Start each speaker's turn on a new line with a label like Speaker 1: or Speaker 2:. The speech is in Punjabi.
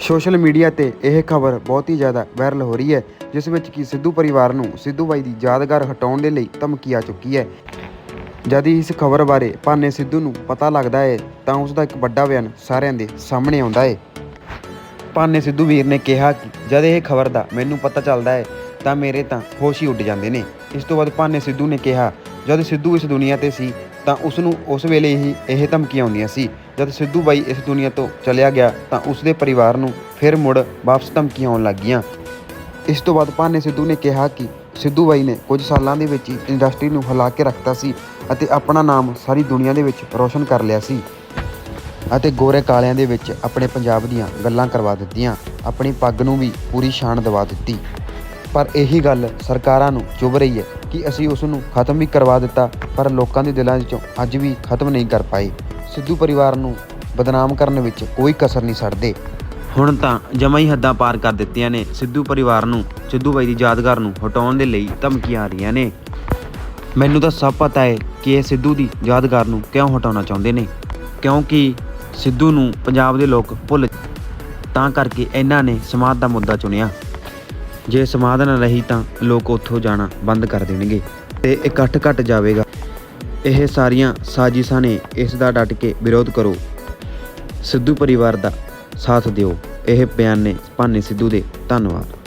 Speaker 1: ਸੋਸ਼ਲ ਮੀਡੀਆ ਤੇ ਇਹ ਖਬਰ ਬਹੁਤ ਹੀ ਜ਼ਿਆਦਾ ਵਾਇਰਲ ਹੋ ਰਹੀ ਹੈ, ਜਿਸ ਵਿੱਚ ਕਿ ਸਿੱਧੂ ਪਰਿਵਾਰ ਨੂੰ ਸਿੱਧੂ ਬਾਈ ਦੀ ਯਾਦਗਾਰ ਹਟਾਉਣ ਦੇ ਲਈ ਧਮਕੀ ਆ ਚੁੱਕੀ ਹੈ। ਜਦ ਹੀ ਇਸ ਖਬਰ ਬਾਰੇ ਭਾਨੇ ਸਿੱਧੂ ਨੂੰ ਪਤਾ ਲੱਗਦਾ ਹੈ, ਤਾਂ ਉਸ ਦਾ ਇੱਕ ਵੱਡਾ ਬਿਆਨ ਸਾਰਿਆਂ ਦੇ ਸਾਹਮਣੇ ਆਉਂਦਾ ਹੈ। ਭਾਨੇ ਸਿੱਧੂ ਵੀਰ ਨੇ ਕਿਹਾ ਕਿ ਜਦ ਇਹ ਖਬਰ ਦਾ ਮੈਨੂੰ ਪਤਾ ਚੱਲਦਾ ਹੈ, ਤਾਂ ਮੇਰੇ ਤਾਂ ਹੋਸ਼ ਹੀ ਉੱਡ ਜਾਂਦੇ ਨੇ। ਇਸ ਤੋਂ ਬਾਅਦ ਭਾਨੇ ਸਿੱਧੂ ਨੇ ਕਿਹਾ ਜਦ ਸਿੱਧੂ ਇਸ ਦੁਨੀਆ ਤੇ ਸੀ, ਤਾਂ ਉਸ ਨੂੰ ਉਸ ਵੇਲੇ ਹੀ ਇਹ ਧਮਕੀਆਂ ਆਉਂਦੀਆਂ ਸੀ। ਜਦ ਸਿੱਧੂ ਬਾਈ ਇਸ ਦੁਨੀਆ ਤੋਂ ਚਲਿਆ ਗਿਆ, ਤਾਂ ਉਸ ਦੇ ਪਰਿਵਾਰ ਨੂੰ ਫਿਰ ਮੁੜ ਵਾਪਸ ਧਮਕੀਆਂ ਆਉਣ ਲੱਗੀਆਂ। ਇਸ ਤੋਂ ਬਾਅਦ ਭਾਨੇ ਸਿੱਧੂ ਨੇ ਕਿਹਾ ਕਿ ਸਿੱਧੂ ਬਾਈ ਨੇ ਕੁਝ ਸਾਲਾਂ ਦੇ ਵਿੱਚ ਹੀ ਇੰਡਸਟਰੀ ਨੂੰ ਹਿਲਾ ਕੇ ਰੱਖਤਾ ਸੀ ਅਤੇ ਆਪਣਾ ਨਾਮ ਸਾਰੀ ਦੁਨੀਆ ਦੇ ਵਿੱਚ ਰੋਸ਼ਨ ਕਰ ਲਿਆ ਸੀ ਅਤੇ ਗੋਰੇ ਕਾਲਿਆਂ ਦੇ ਵਿੱਚ ਆਪਣੇ ਪੰਜਾਬ ਦੀਆਂ ਗੱਲਾਂ ਕਰਵਾ ਦਿੱਤੀਆਂ। ਆਪਣੀ ਪੱਗ ਨੂੰ ਵੀ ਪੂਰੀ ਸ਼ਾਨ ਦਿਵਾ ਦਿੱਤੀ। ਪਰ ਇਹੀ ਗੱਲ ਸਰਕਾਰਾਂ ਨੂੰ ਚੁਭ ਰਹੀ ਹੈ ਕਿ ਅਸੀਂ ਉਸ ਨੂੰ ਖਤਮ ਵੀ ਕਰਵਾ ਦਿੱਤਾ, ਪਰ ਲੋਕਾਂ ਦੇ ਦਿਲਾਂ ਵਿੱਚੋਂ ਅੱਜ ਵੀ ਖਤਮ ਨਹੀਂ ਕਰ ਪਾਏ। ਸਿੱਧੂ ਪਰਿਵਾਰ ਨੂੰ ਬਦਨਾਮ ਕਰਨ ਵਿੱਚ ਕੋਈ ਕਸਰ ਨਹੀਂ ਛੱਡਦੇ। ਹੁਣ ਤਾਂ ਜਮਾ ਹੀ ਹੱਦਾਂ ਪਾਰ ਕਰ ਦਿੱਤੀਆਂ ਨੇ। ਸਿੱਧੂ ਪਰਿਵਾਰ ਨੂੰ, ਸਿੱਧੂ ਬਾਈ ਦੀ ਯਾਦਗਾਰ ਨੂੰ ਹਟਾਉਣ ਦੇ ਲਈ ਧਮਕੀਆਂ ਆ ਰਹੀਆਂ ਨੇ। ਮੈਨੂੰ ਤਾਂ ਸਭ ਪਤਾ ਹੈ ਕਿ ਇਹ ਸਿੱਧੂ ਦੀ ਯਾਦਗਾਰ ਨੂੰ ਕਿਉਂ ਹਟਾਉਣਾ ਚਾਹੁੰਦੇ ਨੇ। ਕਿਉਂਕਿ ਸਿੱਧੂ ਨੂੰ ਪੰਜਾਬ ਦੇ ਲੋਕ ਭੁੱਲ ਤਾਂ ਕਰਕੇ ਇਹਨਾਂ ਨੇ ਸਮਾਜ ਦਾ ਮੁੱਦਾ ਚੁਣਿਆ। ਜੇ ਸਮਾਧ ਨਾ ਰਹੀ ਤਾਂ ਲੋਕ ਉੱਥੋਂ ਜਾਣਾ ਬੰਦ ਕਰ ਦੇਣਗੇ ਤੇ ਇਕੱਠ ਘਟ ਜਾਵੇਗਾ। ਇਹ ਸਾਰੀਆਂ ਸਾਜ਼ਿਸ਼ਾਂ ਨੇ ਇਸ ਦਾ ਡਟ ਕੇ ਵਿਰੋਧ ਕਰੋ। ਸਿੱਧੂ ਪਰਿਵਾਰ ਦਾ ਸਾਥ ਦਿਓ। ਇਹ ਬਿਆਨ ਨੇ ਭਾਨੇ ਸਿੱਧੂ ਦੇ। ਧੰਨਵਾਦ।